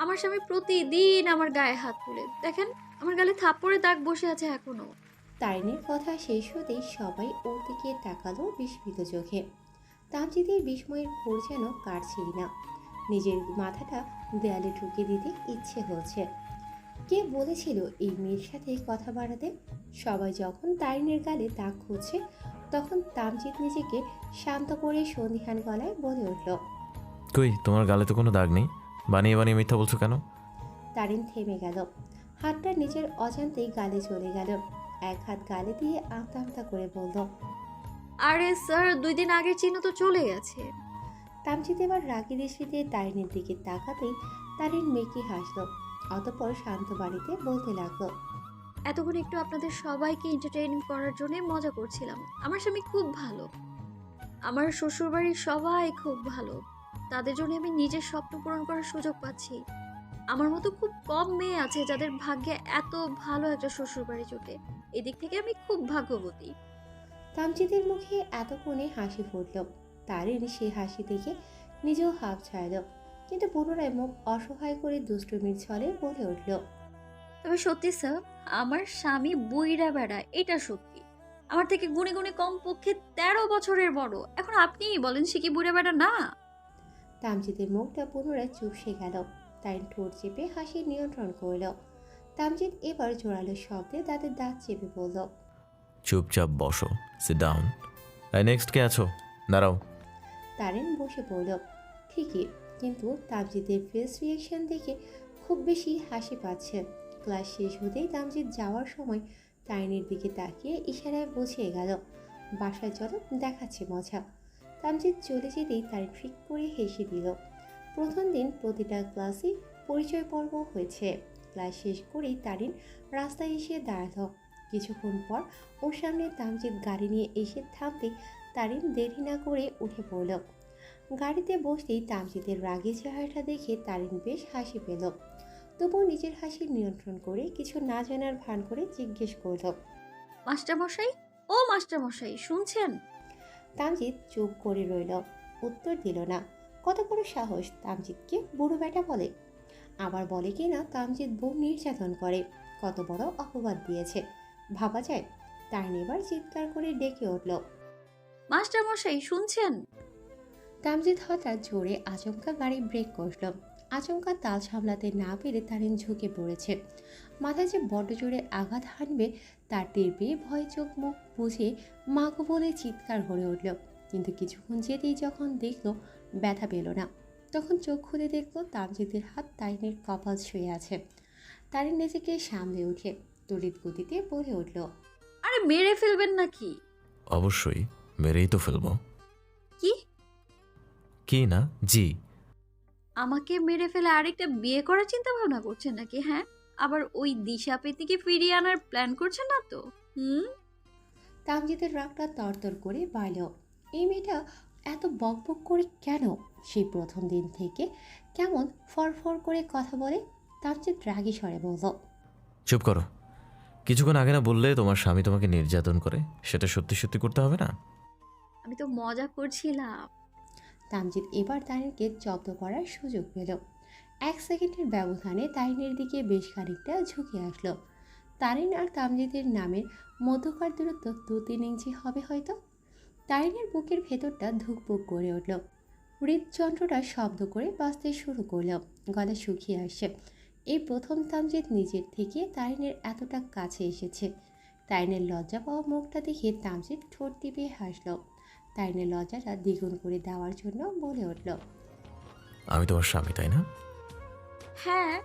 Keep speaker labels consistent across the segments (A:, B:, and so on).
A: আমার স্বামী প্রতিদিন আমার গায়ে হাত তুলে। দেখেন আমার গালে থাপ্পড়ে দাগ বসে আছে এখনও।
B: তারিণীর কথা শেষ হতেই সবাই ওর দিকে তাকালো বিস্মিত চোখে। তামজিদের বিস্ময়ের ঘোর যেন কাটছেই না। নিজের মাথাটা দেয়ালে ঢুকিয়ে দিতে ইচ্ছে হচ্ছে। কে বলেছিল এই মেয়ের সাথে কথা বাড়াতে? সবাই যখন তারিণীর গালে দাগ খুঁজছে তখন তামজিৎ নিজেকে শান্ত করে সন্ধিহান গলায় বলে উঠল
C: কই তোমার গালে তো কোনো দাগ নেই? বানিয়ে বানিয়ে মিথ্যা বলছো কেন?
B: তারিন থেমে গেল। হাতটা নিজের অজান্তেই গালে চলে গেল। এক হাত গালে দিয়ে আমতা আমতা করে বলল
A: আরে স্যার দুই দিন আগের চিহ্ন তো চলে গেছে
B: তামজিৎ এবার রাগি দৃষ্টিতে তারিনের দিকে তাকাতেই তারিন মেকি হাসলো। অতপর শান্ত বাড়িতে বলতে লাগল
A: এতক্ষণ একটু আপনাদের সবাইকে এন্টারটেইন করার জন্য মজা করছিলাম। আমার স্বামী খুব ভালো। আমার শ্বশুরবাড়ির সবাই খুব ভালো। তাদের জন্য আমি নিজের স্বপ্ন পূরণ করার সুযোগ পাচ্ছি। আমার মতো খুব কম মেয়ে আছে যাদের ভাগ্যে এত ভালো একটা শ্বশুরবাড়ি জোটে। এদিক থেকে আমি খুব ভাগ্যবতী।
B: তামজিদের মুখে এতক্ষণে হাসি ফুটল। তারিন সে হাসি দেখে নিজেও হাফ ছাড়ল। কিন্তু পুনরায় মুখ অসহায় করে দুষ্টুমির ছলে বলে উঠল
A: তবে সত্যি স্যার আমার স্বামী বুইরা বেড়া এটা সত্যি। আমার থেকে গুণে গুণে কম পক্ষে তেরো বছরের বড়। এখন আপনিই বলেন সে কি বুড়া বেড়া না?
B: তামজিদের মুখটা পুনরায় চুপসে গেল। তাই ঠোঁট চেপে হাসি নিয়ন্ত্রণ করল। তামজিদ এবার জোরালো শব্দে তাদের দাঁত চেপে বলল
C: চুপচাপ বসো সিট ডাউন নেক্সট কে আছো? দাঁড়াও।
B: তারেন বসে পড়ল। ঠিকই কিন্তু তামজিদের ফেস রিয়াকশন দেখে খুব বেশি হাসি পাচ্ছে। ক্লাস শেষ হতেই তামজিদ যাওয়ার সময় তাইনের দিকে তাকিয়ে ইশারায় বুঝিয়ে গেল বাসায় চলো দেখাচ্ছে মজা। তামজিদ চলে যেতেই তার ঠিক করে হেসে দিল। প্রথম দিন প্রতিটা ক্লাসে পরিচয় পর্ব হয়েছে। ক্লাস শেষ করেই তারিন রাস্তায় এসে দাঁড়াল। কিছুক্ষণ পর ওর সামনে তামজিদ গাড়ি নিয়ে এসে থামতে তারিন দেরি না করে উঠে পড়ল। গাড়িতে বসতেই তামজিদের রাগী চেহারাটা দেখে তারিন বেশ হাসি পেল। তবুও নিজের হাসি নিয়ন্ত্রণ করে কিছু না জানার ভান করে জিজ্ঞেস করল,
A: মাস্টারমশাই? ও মাস্টারমশাই, শুনছেন?
B: তামজিৎ চুপ করে রইল। উত্তর দিল না কত বড় সাহস তামজিৎকে বুড়ো বেটা বলে। আবার বলে কি না তামজিৎ বউ নির্যাতন করে কত বড় অপবাদ দিয়েছে। ভাবা যায় তার এবার চিৎকার করে ডেকে উঠল।
A: মাস্টারমশাই শুনছেন?
B: তামজিৎ হঠাৎ জোরে আচমকা গাড়ি ব্রেক করল আচমকা তাল সামলাতে না পেরে তারিন ঝুঁকে পড়েছে। মাথায় যে বড্ড জোরে আঘাত হানবে তার টের পেয়ে ভয় চোখ মুখ বুঝে মাগো বলে চিৎকার করে উঠল। কিন্তু কিছুক্ষণ যেতেই যখন দেখল ব্যথা পেল না। তখন চোখ খুলে দেখল তামজিদের হাত তারিনের কপাল ছুঁয়ে আছে। তারিন নিজেকে সামলে উঠে তড়িৎ গতিতে বলে উঠল
A: আরে মেরে ফেলবেন নাকি?
C: অবশ্যই মেরেই তো ফেলব।
A: কি?
C: কি না? জি।
A: আমাকে মেরে ফেলে আরেকটা বিয়ে করার চিন্তা ভাবনা করছেন নাকি হ্যাঁ? আবার ওই দিশা পেতিকে ফিরিয়ে আনার প্ল্যান করছে না তো? হুম?
B: তামজিদের রাগটা তরতর করে বাড়ল। এই মেয়েটা এত বকবক করে কেন সেই প্রথম দিন থেকে কেমন ফরফর করে কথা বলে? তামজিদ রাগী স্বরে বলল
C: চুপ করো। কিছুক্ষণ আগে না বললে তোমার স্বামী তোমাকে নির্যাতন করে। সেটা সত্যি সত্যি করতে হবে না?
A: আমি তো মজা করছিলাম।
B: তামজিদ এবার তারিনকে জব্দ করার সুযোগ পেল। এক সেকেন্ডের ব্যবধানে তারিনের দিকে বেশ খানিকটা ঝুঁকে আসলো। তারিন আর তামজিদের নামের মধ্যকার দূরত্ব দু তিন ইঞ্চি হবে হয়তো। তারিনের বুকের ভেতরটা ধুকপুক করে উঠল। হৃদযন্ত্রটা শব্দ করে বাঁচতে শুরু করল, গলা শুকিয়ে আসছে। এই প্রথম তামজিদ নিজের থেকে তারিনের এতটা কাছে এসেছে। তাইনের লজ্জা পাওয়া মুখটা দেখে তামজিদ ঠোঁট টিপে হাসল। তাইনের লজ্জাটা দ্বিগুণ করে দেওয়ার জন্য বলে উঠল।
C: আমি তোমার স্বামী, তাই না?
A: হ্যাঁ।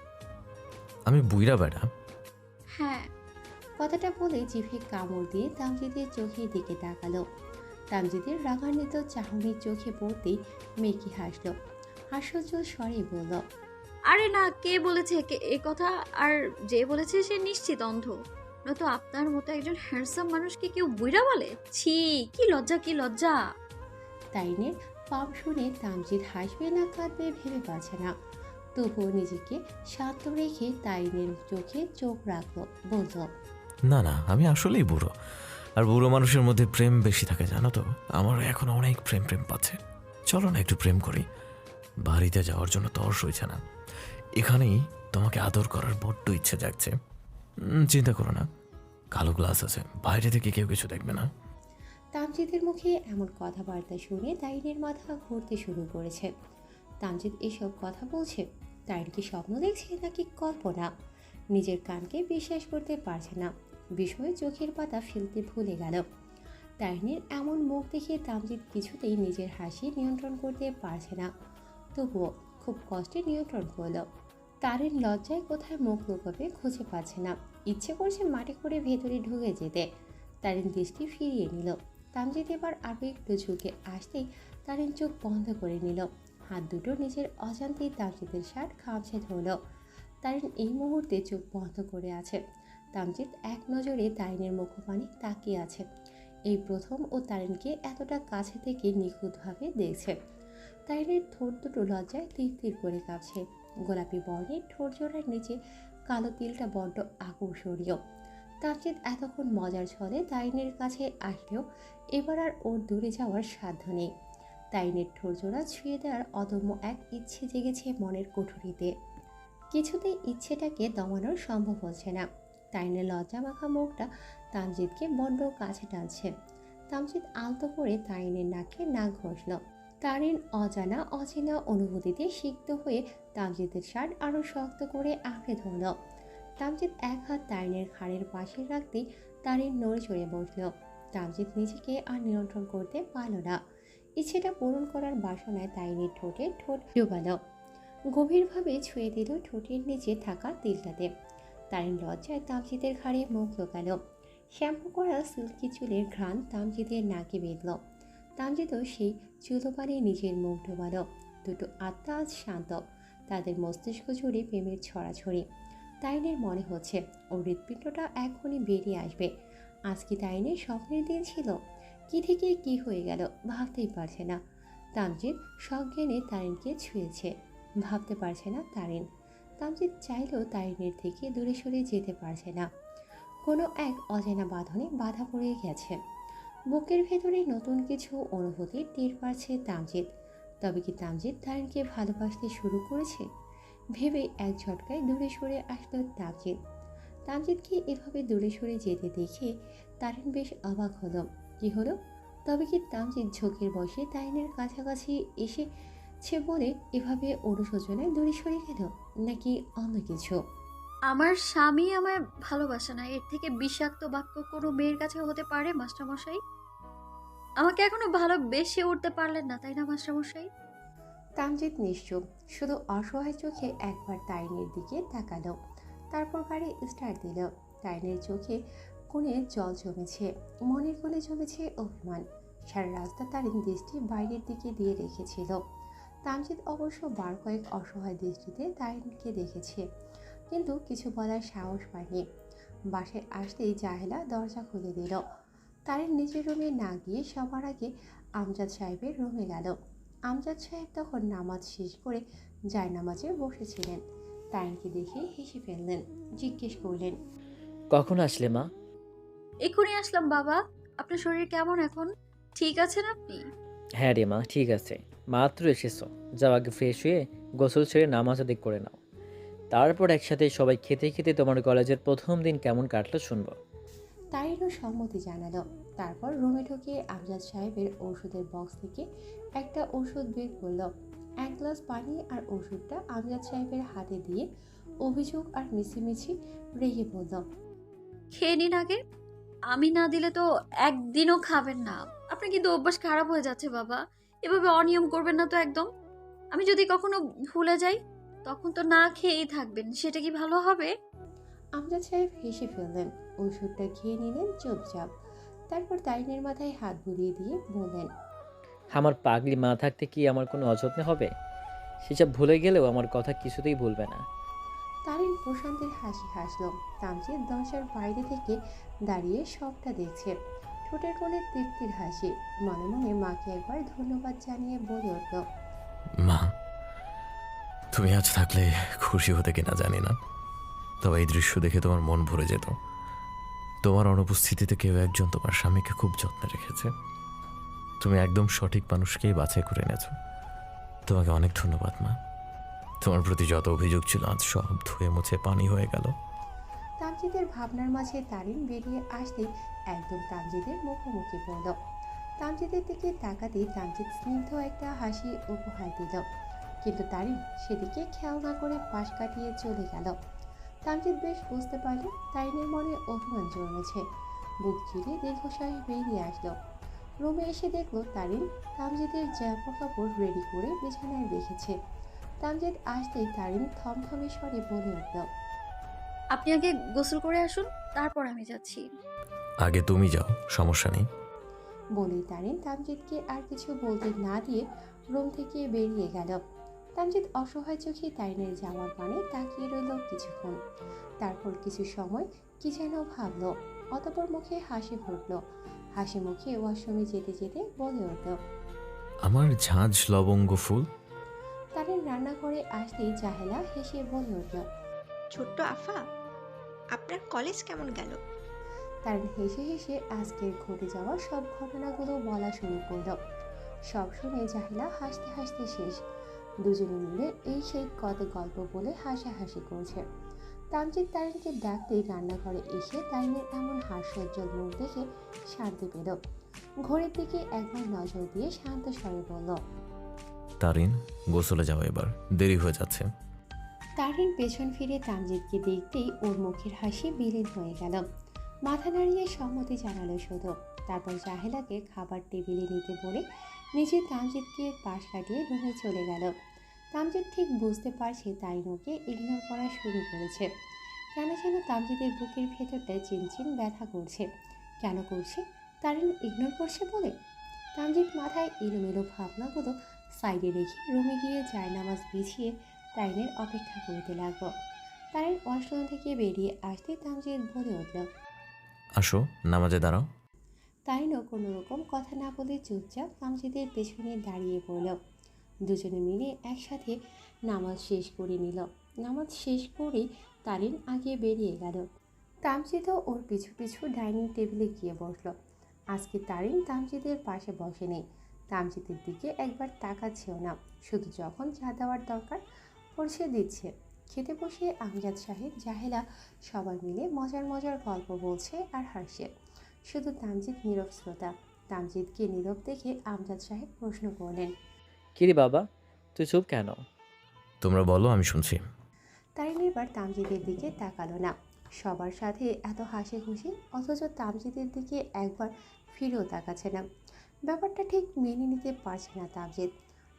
C: আমি বুইরা বেড়া।
A: হ্যাঁ।
B: কথাটা বলে জিভে কামড় দিয়ে তামজিদের চোখের দিকে তাকালো। তামজিদের রাগান্বিত চাহনির চোখে পড়তেই মেকি হাসলো। হাস্যজ্জ্বল স্বরে বলল
A: আরে না কে বলেছে? কে এ কথা আর যে বলেছে সে নিশ্চিত অন্ধ। নয়তো আপনার মতো একজন হ্যান্ডসাম মানুষকে কেউ বুইরা বলে? ছি কি লজ্জা কি লজ্জা!
B: তাইনের পাপ শুনে তামজিদ হাসবে না কাঁদবে ভেবে পাচ্ছে না। তবুও নিজেকে শান্ত রেখে তাইনের চোখে চোখ রাখল বলল
C: না না আমি আসলেই বুড়ো। আর বুড়ো মানুষের মধ্যে প্রেম বেশি থাকে জানো তো? আমার এখন অনেক প্রেম প্রেম পাচ্ছে। চলো না একটু প্রেম করি। বাড়িতে যাওয়ার জন্য তর্স হয়েছে না। এখানেই তোমাকে আদর করার বড্ড ইচ্ছে জাগছে। চিন্তা করো না। কালো গ্লাস আছে। বাইরে থেকে কেউ কিছু দেখবে না।
B: তামজিদের মুখে এমন কথাবার্তা শুনে তাইনের মাথা ঘুরতে শুরু করেছে। তামজিদ এসব কথা বলছে। তাইন কি স্বপ্ন দেখছে নাকি কল্পনা? নিজের কানকে বিশ্বাস করতে পারছে না। বিষয়ে চোখের পাতা ফেলতে ভুলে গেল। তাইনের এমন মুখ দেখে তামজিৎ কিছুতেই নিজের হাসি নিয়ন্ত্রণ করতে পারছে না। তবুও খুব কষ্টে নিয়ন্ত্রণ করল। তারের লজ্জায় কোথায় মুখ লুকাবে খুঁজে পাচ্ছে না। ইচ্ছে করছে মাটি করে ভেতরে ঢুকে যেতে। তারিন দৃষ্টি ফিরিয়ে নিল। তামজিৎ এবার আরও একটু ঝুঁকে আসতেই তারিন চোখ বন্ধ করে নিল। হাত দুটো নিজের অজান্তেই তামজিদের শার্ট খামছে ধরল তারিন এই মুহূর্তে চোখ বন্ধ করে আছে। তামজিদ এক নজরে তারিনের মুখপানে তাকিয়ে আছে। এই প্রথম ও তারিনকে এতটা কাছে থেকে নিখুঁতভাবে দেখছে। তারিনের ঠোঁট দুটো লজ্জায় তীর তীর করে কাঁপছে। গোলাপি বর্ণের ঠোঁট জোড়ার নিচে কালো তিলটা বড্ড আকর্ষণীয়। তামজিদ এতক্ষণ মজার ছলে তাইনের কাছে আসলেও এবার আর ওর দূরে যাওয়ার সাধ্য নেই। তাইনের ঠোরজোড়া ছুঁয়ে দেওয়ার অদম্য এক ইচ্ছে জেগেছে মনের কুঠুরিতে। কিছুতেই ইচ্ছেটাকে দমানো সম্ভব হচ্ছে না। তাইনের লজ্জা মাখা মুখটা তামজিদকে বড্ড কাছে টানছে। তামজিদ আলতো করে তাইনের নাকে নাক ঘষল। তারিন অজানা, অচেনা অনুভূতিতে সিক্ত হয়ে তামজিদের শার্ট আরও শক্ত করে আঁকড়ে ধরল। তামজিদ এক হাত তারিনের খাড়ের পাশে রাখতেই তারিন নড়ে চড়ে বসল। তামজিদ নিজেকে আর নিয়ন্ত্রণ করতে পারল না। ইচ্ছেটা পূরণ করার বাসনায় তাইনের ঠোঁটে ঠোঁট ডুবালো। গভীরভাবে ছুঁয়ে দিল ঠোঁটের নিচে থাকা তিলটাতে। তারিন লজ্জায় তামজিদের ঘাড়ে মুখ লোকালো। শ্যাম্পু করা সিল্কি চুলের ঘ্রাণ তামজিদের নাকে বেঁধল। তামজিদও সেই চুলোপানে নিজের মুখ ডোবালো। দুটো আত্মা আজ শান্ত। তাদের মস্তিষ্ক জুড়ে প্রেমের ছড়াছড়ি। তাইনের মনে হচ্ছে ওর হৃৎপিণ্ডটা এখনই বেরিয়ে আসবে। আজ কি তাইনের স্বপ্নের দিন ছিল? কি থেকে কি হয়ে গেল ভাবতেই পারছে না। তামজিৎ সজ্ঞানে তারিনকে ছুঁয়েছে। ভাবতে পারছে না তারিন। তামজিৎ চাইলেও তারিনের থেকে দূরে সরে যেতে পারছে না। কোনো এক অজানা বাঁধনে বাধা পড়ে গেছে। বুকের ভেতরে নতুন কিছু অনুভূতি টের পাচ্ছে তামজিৎ। তবে কি তামজিৎ তারিনকে ভালোবাসতে শুরু করেছে? ভেবে এক ঝটকায় দূরে সরে আসলো তামজিৎ। তামজিৎকে এভাবে দূরে সরে যেতে দেখে তারিন বেশ অবাক হলো। কি হলো? তবে কি তামজিৎ ঝোঁকের বসে তাইনের কাছাকাছি এসেছে বলে এভাবে অনুশোচনায় দূরে সরে গেল নাকি অন্য কিছু?
A: আমার স্বামী আমায় ভালোবাসে না এর থেকে বিষাক্ত বাক্য কোনো মেয়ের কাছে হতে পারে মাস্টারমশাই? আমাকে এখনও ভালোবেসে উঠতে পারলেন না তাই না মাস্টারমশাই?
B: তামজিৎ নিশ্চুপ শুধু অসহায় চোখে একবার তাইনের দিকে তাকালো তারপর গাড়ি স্টার্ট দিল। তাইনের চোখে কোণে জল জমেছে, মনের কোণে জমেছে অভিমান। সারা রাস্তা তারিন দৃষ্টি বাইরের দিকে দিয়ে রেখেছিল। তামজিদ অবশ্য বার কয়েক অসহায় দৃষ্টিতে তারিনকে দেখেছে, কিন্তু কিছু বলার সাহস পায়নি। বাসায় আসতেই জাহেলা দরজা খুলে দিল। তারিন নিজের রুমে না গিয়ে সবার আগে আমজাদ সাহেবের রুমে গেল। আমজাদ সাহেব তখন নামাজ শেষ করে জায়নামাজে বসেছিলেন। তারিনকে দেখে হেসে ফেললেন, জিজ্ঞেস করলেন,
D: কখন আসলে মা?
A: এক্ষুনি আসলাম বাবা। আপনার শরীর কেমন এখন? ঠিক আছেন আপনি?
D: হ্যাঁ রে মা ঠিক আছে। মাত্র এসেছ। যাও আগে ফ্রেশ হয়ে গোসল ছেড়ে নামাজ আদি করে নাও। তারপর একসাথে সবাই খেতে খেতে তোমার কলেজের প্রথম দিন কেমন কাটলো শুনব।
B: তারিনও সম্মতি জানালো। তারপর রুমে ঢুকে আমজাদ সাহেবের ওষুধের বক্স থেকে একটা ওষুধ বের করল। এক গ্লাস পানি আর ওষুধটা আমজাদ সাহেবের হাতে দিয়ে অভিযোগ আর মিছিমিছি রেগে পড়ল
A: খেয়ে নিন আগে। আমি না দিলে তো একদিনও খাবেন না। আপনার কিন্তু অভ্যাস খারাপ হয়ে যাচ্ছে বাবা। এভাবে অনিয়ম করবেন না তো একদম। আমি যদি কখনো ভুলে যাই তখন তো না খেয়েই থাকবেন। সেটা কি ভালো হবে?
B: আমজাদ সাহেব হেসে ফেললেন। ওষুধটা খেয়ে নিলেন চুপচাপ। তারপর তারিনের মাথায় হাত বুলিয়ে দিয়ে বললেন
D: আমার পাগলি মা থাকতে কি আমার কোনো অযত্নে হবে? সেসব ভুলে গেলেও আমার কথা কিছুতেই ভুলবে না।
B: তারিন প্রশান্তের হাসি হাসলো। তামজিৎ দরজার বাইরে থেকে দাঁড়িয়ে সবটা দেখছে। ঠোঁটের কোণে তৃপ্তির হাসি। মনে মনে মাকে একবার ধন্যবাদ জানিয়ে বলে উঠল,
C: মা, তুমি আজ থাকলে খুশি হতে কিনা জানি না। তবে এই দৃশ্য দেখে তোমার মন ভরে যেত। তোমার অনুপস্থিতিতে কেউ একজন তোমার স্বামীকে খুব যত্নে রেখেছে। তুমি একদম সঠিক মানুষকেই বাছাই করে এনেছো। তোমাকে অনেক ধন্যবাদ, মা। তোমার প্রতি যত অভিযোগ ছিল, আজ সব ধুয়ে মুছে পানি হয়ে গেল।
B: তামজিদের ভাবনার মাঝে তারিন বেরিয়ে আসতেই একদম তামজিদের মুখোমুখি পড়ল। তামজিদের দিকে তাকাতে তামজিদ স্নিগ্ধ একটা হাসি উপহার দিল। কিন্তু তারিন সেদিকে খেয়াল না করে পাশ কাটিয়ে চলে গেল। তামজিদ বেশ বুঝতে পারল তারিনের মনে অভিমান জন্মেছে। বুক চিরে দীর্ঘশ্বাস বেরিয়ে আসলো। রুমে এসে দেখল তারিন তামজিদের জামা কাপড় রেডি করে বিছানায় রেখেছে। তামজিদ আসতেই তারিন থমথমে স্বরে বলে উঠল
A: আপনি আগে গোসল করে আসুন তারপর আমি যাচ্ছি।
C: আগে তুমি যাও সমস্যা নেই।
B: বলেই তারিন তামজিদকে আর কিছু বলতে না দিয়ে রুম থেকে বেরিয়ে গেল। তামজিদ অসহায় চোখে তারিনের যাওয়ার পানে তাকিয়ে রইল কিছুক্ষণ। তারপর কিছু সময় কি যেন ভাবলো অতপর মুখে হাসি ফুটল। হাসি মুখে ওয়াশরুমে যেতে যেতে বলে উঠল
C: আমার ঝাঁঝ লবঙ্গ ফুল
B: তারিন রান্নাঘরে আসতেই জাহেলা হেসে বলে উঠল
E: ছোট্ট আফা আপনার কলেজ কেমন গেল?
B: তারিন হেসে হেসে আজকের ঘটে যাওয়া সব ঘটনাগুলো বলা শুরু করল। সব শুনে জাহিলা হাসতে হাসতে শেষ। দুজনে মিলে এই সেই কত গল্প বলে হাসাহাসি করছে। তামজিৎ তারিনকে ডাকতেই রান্নাঘরে এসে তারিনের এমন হাস্যোজ্জ্বল মুখ দেখে শান্তি পেল। ঘড়ির দিকে একবার নজর দিয়ে শান্ত স্বরে বলল
C: তারিন গোসলে যাও এবার। দেরি হয়ে যাচ্ছে।
B: তারিন পেছন ফিরে তামজিৎকে দেখতেই ওর মুখের হাসি বিলীন হয়ে গেল। মাথা নাড়িয়ে সম্মতি জানালো শুধু। তারপর জাহেলাকে খাবার টেবিলে নিতে বলে নিজে তামজিৎকে পাশ কাটিয়ে রুমে চলে গেল। তামজিৎ ঠিক বুঝতে পারছে তারিন ওকে ইগনোর করা শুরু করেছে। কেন যেন তামজিদের বুকের ভেতরটা চিনচিন ব্যথা করছে। কেন করছে? তারিন ইগনোর করছে বলে? তামজিৎ মাথায় এলোমেলো ভাবনাগুলো সাইডে রেখে রুমে গিয়ে জায়নামাজ বিছিয়ে তাইনের অপেক্ষা করতে লাগল। তাইন ওয়াশরুম থেকে বেরিয়ে আসতে তামজিদ বলে উঠল
C: আসো নামাজে দাঁড়াও।
B: তাইনও কোনো রকম কথা না বলে চুপচাপ তামজিদের পেছনে দাঁড়িয়ে পড়ল। দুজনে মিলে একসাথে নামাজ শেষ করে নিল। নামাজ শেষ করে তারিন আগে বেরিয়ে গেল। তামজিদও ওর পিছু পিছু ডাইনিং টেবিলে গিয়ে বসল। আজকে তারিন তামজিদের পাশে বসে নেই তামজিদের দিকে একবার তাকাচ্ছেও না। শুধু যখন চা দেওয়ার দরকার পড়ছে দিচ্ছে। খেতে বসে আমজাদ সাহেব জাহেলা সবাই মিলে মজার মজার গল্প বলছে আর হাসছে। শুধু তামজিদ নীরব শ্রোতা। তামজিদকে নীরব দেখে আমজাদ সাহেব প্রশ্ন করলেন
D: কিরে বাবা তুই চুপ কেন?
C: তোমরা বলো আমি শুনছি।
B: তারিন এবার তামজিদের দিকে তাকালো না। সবার সাথে এত হাসি খুশি অথচ তামজিদের দিকে একবার ফিরেও তাকাচ্ছে না। ব্যাপারটা ঠিক মেনে নিতে পারছে না তামজিদ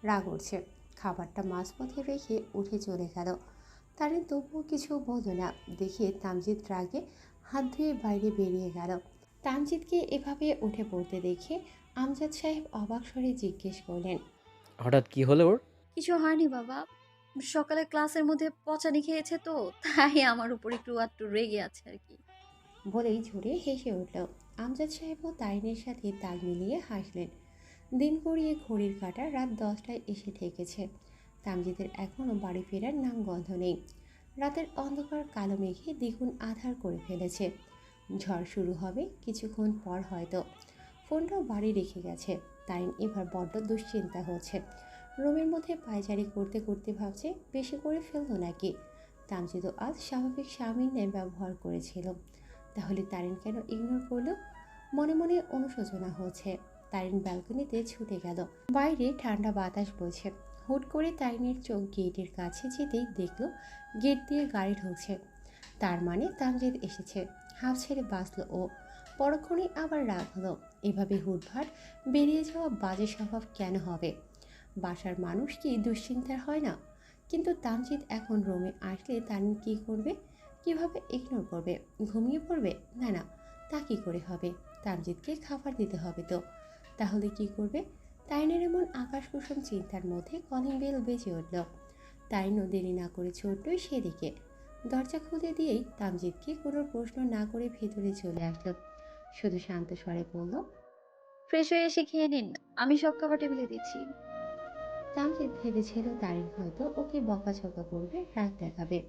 B: রাগ উঠছে। খাবারটা মাঝপথে রেখে উঠে চলে গেল। তারে তবুও কিছু বলল না। দেখে তামজিদ রাগে হাত ধুয়ে বাইরে বেরিয়ে গেল। তামজিদকে এভাবে উঠে পড়তে দেখে আমজাদ সাহেব অবাক স্বরে জিজ্ঞেস করলেন
D: হঠাৎ কি হলো ওর?
A: কিছু হয়নি বাবা। সকালে ক্লাসের মধ্যে পচানি খেয়েছে তো তাই আমার উপর একটু আধটু রেগে আছে আর কি।
B: বলেই ঝরে হেসে উঠল। আমজাদ সাহেবও তাইনের সাথে তাল মিলিয়ে হাসলেন। দিন গড়িয়ে ঘড়ির কাটা রাত দশটায় এসে ঠেকেছে। তামজিদের এখনও বাড়ি ফেরার নাম গন্ধ নেই। রাতের অন্ধকার কালো মেঘে দ্বিগুণ আধার করে ফেলেছে। ঝড় শুরু হবে কিছুক্ষণ পর হয়তো। ফোনটাও বাড়ি রেখে গেছে। তাইন এবার বড্ড দুশ্চিন্তা হচ্ছে। রুমের মধ্যে পায়চারি করতে করতে ভাবছে, বেশি করে ফেলল নাকি? তামজিদও আজ স্বাভাবিক স্বামীর ন্যায় ব্যবহার করেছিল। তাহলে তারিন কেন ইগনোর করল? মনে মনে অনুশোচনা হচ্ছে। তারিন ব্যালকনিতে ছুটে গেল। বাইরে ঠান্ডা বাতাস বইছে। হুট করে তারিনের চোখ গেটের কাছে যেতেই দেখল গেট দিয়ে গাড়ি ঢুকছে। তার মানে তামজিদ এসেছে। হাফ ছেড়ে বাঁচল ও। পরক্ষণে আবার রাগ হলো। এভাবে হুটভাট বেরিয়ে যাওয়া বাজে স্বভাব কেন হবে? বাসার মানুষ কি দুশ্চিন্তার হয় না? কিন্তু তামজিদ এখন রোমে আসলে তারিন কী করবে? কীভাবে ইগনোর করবে? ঘুমিয়ে পড়বে? না না তা কী করে হবে? তামজিদকে খাবার দিতে হবে তো। তাহলে কি করবে? তাইনের এমন আকাশ কুসুম চিন্তার মধ্যে কলিং বেল বেজে উঠল। তাইনও দেরি না করে ছোট্টই সেদিকে। দরজা খুলে দিয়েই তামজিৎকে কোনো প্রশ্ন না করে ভেতরে চলে আসলো। শুধু শান্ত স্বরে বলল
A: ফ্রেশ হয়ে এসে খেয়ে নিন। আমি সব খাবার টেবিলে দিচ্ছি।
B: তামজিৎ ভেবেছিল তারিন হয়তো ওকে বকাঝকা করবে রাগ দেখাবে।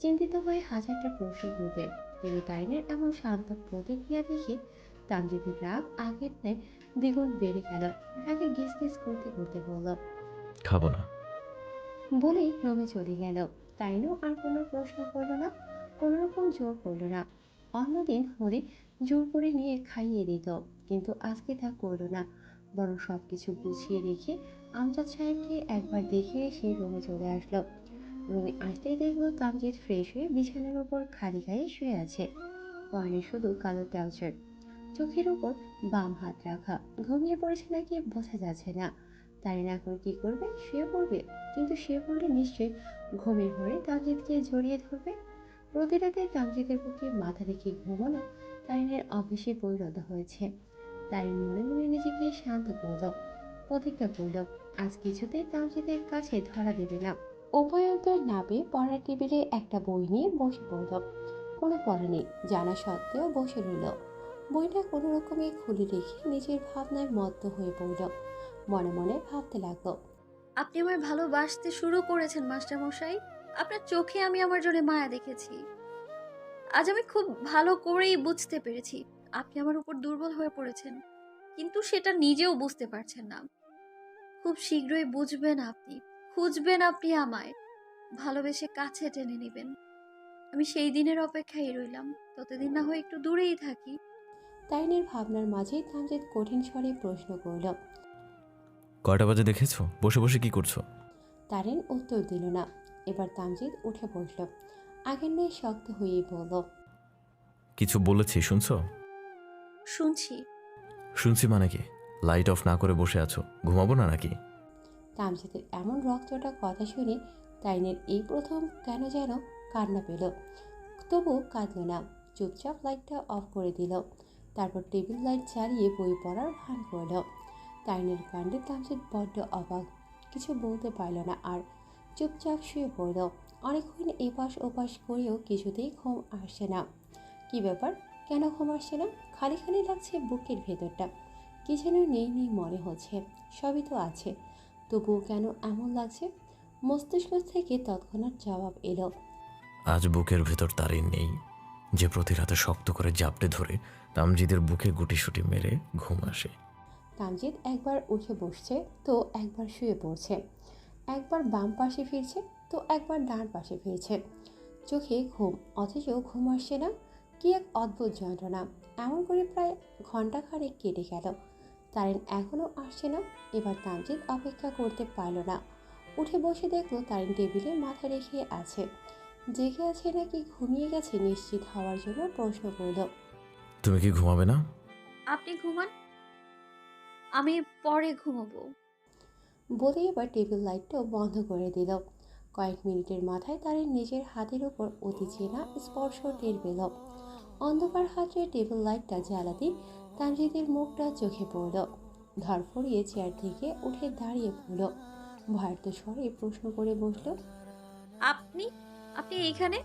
B: চিন্তিত হয়ে হাজারটা প্রশ্ন করবে। কিন্তু তারিনের এমন শান্ত প্রতিক্রিয়া দেখে তামজিদের রাগ আগের ন্যায় দ্বিগুণ বেড়ে গেল। রাগে গিস গিস করতে করতে বলল
C: খাব না।
B: বলেই রুমে চলে গেল। তাইনও আর কোনো প্রশ্ন করল না কোনো রকম জোর করল না। অন্যদিন হলে জোর করে নিয়ে খাইয়ে দিত কিন্তু আজকে তা করল না। বরং সব কিছু গুছিয়ে রেখে আমজাদ সাহেবকে একবার দেখে এসে রুমে চলে আসলো। আসতেই দেখল তামজিৎ ফ্রেশ হয়ে বিছানার উপর খালি গায়ে শুয়ে আছে। পরনে শুধু কালো ট্রাউজার, চোখের উপর বাম হাত রাখা। ঘুমিয়ে পড়েছে নাকি বোঝা যাচ্ছে না। তাই না এখন কি করবে? শুয়ে পড়বে। কিন্তু শুয়ে পড়লে নিশ্চয়ই ঘুমের ভরে তামজিৎকে জড়িয়ে ধরবে। প্রতি রাতে তামজিদের বুকে মাথা রেখে ঘুমানো তারিনের অভ্যেসে পরিণত হয়েছে। তাই মনে মনে নিজেকে শান্ত করল, প্রতিজ্ঞা করল, আজ কিছুতেই তামজিদের কাছে ধরা দেবে না। উভয়ন্তর নাবে পড়ার টেবিলে একটা বই নিয়ে বসে পড়ল। কোনো পড়া নেই, জানা সত্ত্বেও বসে রইল। বইটা কোনো রকমে খুলে রেখে নিজের ভাবনায় মত্ত হয়ে পড়ল। মনে মনে ভাবতে লাগল,
A: আপনি আমার ভালোবাসতে শুরু করেছেন, মাস্টারমশাই। আপনার চোখে আমি আমার জন্য মায়া দেখেছি। আজ আমি খুব ভালো করেই বুঝতে পেরেছি, আপনি আমার উপর দুর্বল হয়ে পড়েছেন। কিন্তু সেটা নিজেও বুঝতে পারছেন না। খুব শীঘ্রই বুঝবেন আপনি। খুঁজবেন আপনি আমায়। ভালোবেসে কাছে টেনে নেবেন। আমি সেই দিনের অপেক্ষায় রইলাম। ততদিন না হয় একটু দূরেই থাকি।
B: তাইনের ভাবনার মাঝেই তামজিৎ কঠিন স্বরে প্রশ্ন করল
C: কয়টা বাজে দেখেছ? বসে বসে কি করছ?
B: তারিন উত্তর দিল না। এবার তামজিৎ উঠে বসল। আগের ন্যায় শক্ত হয়েই বলল
C: কিছু বলেছি শুনছো?
A: শুনছি।
C: শুনছি মানে কি? লাইট অফ না করে বসে আছো। ঘুমাবো না নাকি?
B: তামজিদের এমন রক্তটা কথা শুনে তাইনের এই প্রথম কেন যেন কান্না পেল। তবু কাঁদল না। চুপচাপ লাইটটা অফ করে দিল। তারপর টেবিল লাইট জ্বালিয়ে বই পড়ার ভান করল। তাইনের কাণ্ডে তামজিদ বড্ড অবাক। কিছু বলতে পারল না আর চুপচাপ শুয়ে পড়ল। অনেকক্ষণ এপাশ ওপাশ করেও কিছুতেই ঘুম আসছে না। কি ব্যাপার? কেন ঘুম আসছে না? খালি খালি লাগছে বুকের ভেতরটা। কি যেন নেই নেই মনে হচ্ছে। সবই তো আছে। তবুও কেন এমন লাগছে? মস্তিষ্ক থেকে তৎক্ষণাৎ জবাব এলো।
C: আজ বুকের ভেতর তারই নেই। যে প্রতি রাতে শক্ত করে জাপটে ধরে তামজিদের বুকে গুটিসুটি মেরে ঘুম আসে।
B: তামজিৎ একবার উঠে বসছে তো একবার শুয়ে পড়ছে। একবার বাম পাশে ফিরছে তো একবার ডান পাশে ফিরছে। চোখে ঘুম অথচ ঘুম আসছে না। কি এক অদ্ভুত যন্ত্রণা। এমন করে প্রায় ঘণ্টা খানেক কেটে গেল। তারিন এখনও আসছে না। এবার তামজিৎ অপেক্ষা করতে পারল না। উঠে বসে দেখল তারিন টেবিলে মাথা রেখে আছে। জেগে আছে নাকি ঘুমিয়ে গেছে নিশ্চিত হওয়ার জন্য প্রশ্ন করল।
C: তুমি কি ঘুমাবে না?
A: আপনি ঘুমান। আমি পরে ঘুমাবো।
B: বলে এবার টেবিল লাইটটাও বন্ধ করে দিল। কয়েক মিনিটের মাথায় তার নিজের হাতের ওপর অতি চেনা স্পর্শ টের পেল। অন্ধকার হাতে টেবিল লাইটটা জ্বালাতে তানজিদের মুখটা চোখে পড়ল। ধরফড়িয়ে চেয়ার থেকে উঠে দাঁড়িয়ে পড়ল। ভয়ার্ত স্বরে প্রশ্ন করে বসল
A: আপনি? আপনি এইখানে?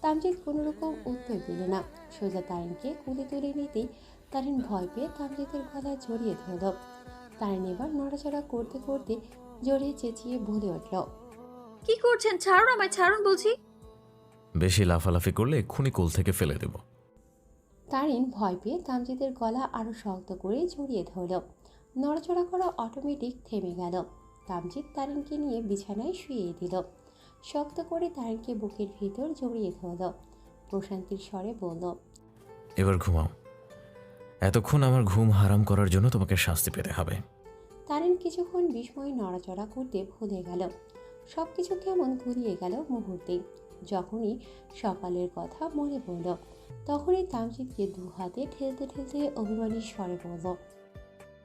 B: তামজিদ কোনো রকম উত্তর দিল না। সোজা তারিনকে কুলে তুলে নিতেই তারিন ভয় পেয়ে তামজিদের গলায় জড়িয়ে ধরল। তারিন এবার নড়াচড়া করতে করতে জড়িয়ে চেঁচিয়ে বলে উঠল
A: কি করছেন? ছাড়ুন আমায় ছাড়ুন বলছি।
C: বেশি লাফালাফি করলে এক্ষুনি কোল থেকে ফেলে দেব।
B: তারিন ভয় পেয়ে তামজিদের গলা আরও শক্ত করে জড়িয়ে ধরল। নড়াচড়া করা অটোমেটিক থেমে গেল। তামজিদ তারিনকে নিয়ে বিছানায় শুয়ে দিল। শক্ত করে তারিনকে বুকের ভিতর জড়িয়ে ধরল। প্রশান্তির স্বরে বলল
C: এবার ঘুমাও। এতক্ষণ আমার ঘুম হারাম করার জন্য তোমাকে শাস্তি পেতে হবে।
B: তারিন কিছুক্ষণ বিস্ময়ে নড়াচড়া করতে ভুলে গেল। সব কিছু কেমন ঘুরিয়ে গেল মুহূর্তেই যখনই সকালের কথা মনে পড়ল তখনই তামজিদকে দু হাতে ঠেলতে ঠেলতে অভিমানী স্বরে বলল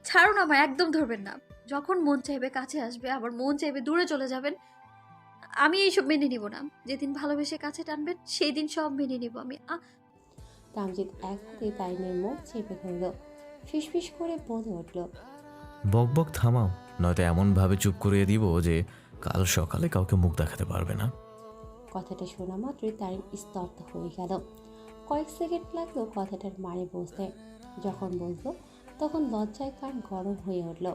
A: ছাড়ুন আমায় একদম ধরবেন না। যখন মন চাইবে কাছে আসবে আবার মন চাইবে দূরে চলে যাবেন আমি এইসব মেনে নিব না। যেদিন ভালোবেসে কাছে টানবেন সেই দিন সব মেনে নিব আমি।
B: তামজিদ এক হাতে তারিনের মুখ চেপে ধরল ফিসফিস করে বলে উঠল
C: বক বক থামাও নয়তো এমনভাবে চুপ করিয়ে দিব যে কাল সকালে কাউকে মুখ দেখাতে পারবে না।
B: কথাটা শোনা মাত্রই তারিন স্তব্ধ হয়ে গেল। কয়েক সেকেন্ড লাগল কথাটার মানে বুঝতে যখন বলতো তখন লজ্জায় কান গরম হয়ে উঠল।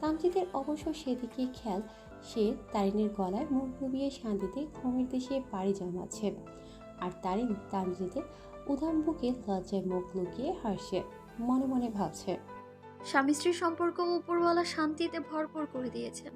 B: তামজিদের অবশ্য সেদিকে খেয়াল, সে তারিনের গলায় মুখ ডুবিয়ে শান্তিতে ঘুমের দেশে পাড়ি জমাচ্ছে। আর তারিন তামজিদের উদাম বুকে লজ্জায় মুখ লুকিয়ে হাসছে, মনে মনে ভাবছে।
A: স্বামী স্ত্রীর সম্পর্ক উপরওয়ালা শান্তিতে ভরপুর করে দিয়েছেন।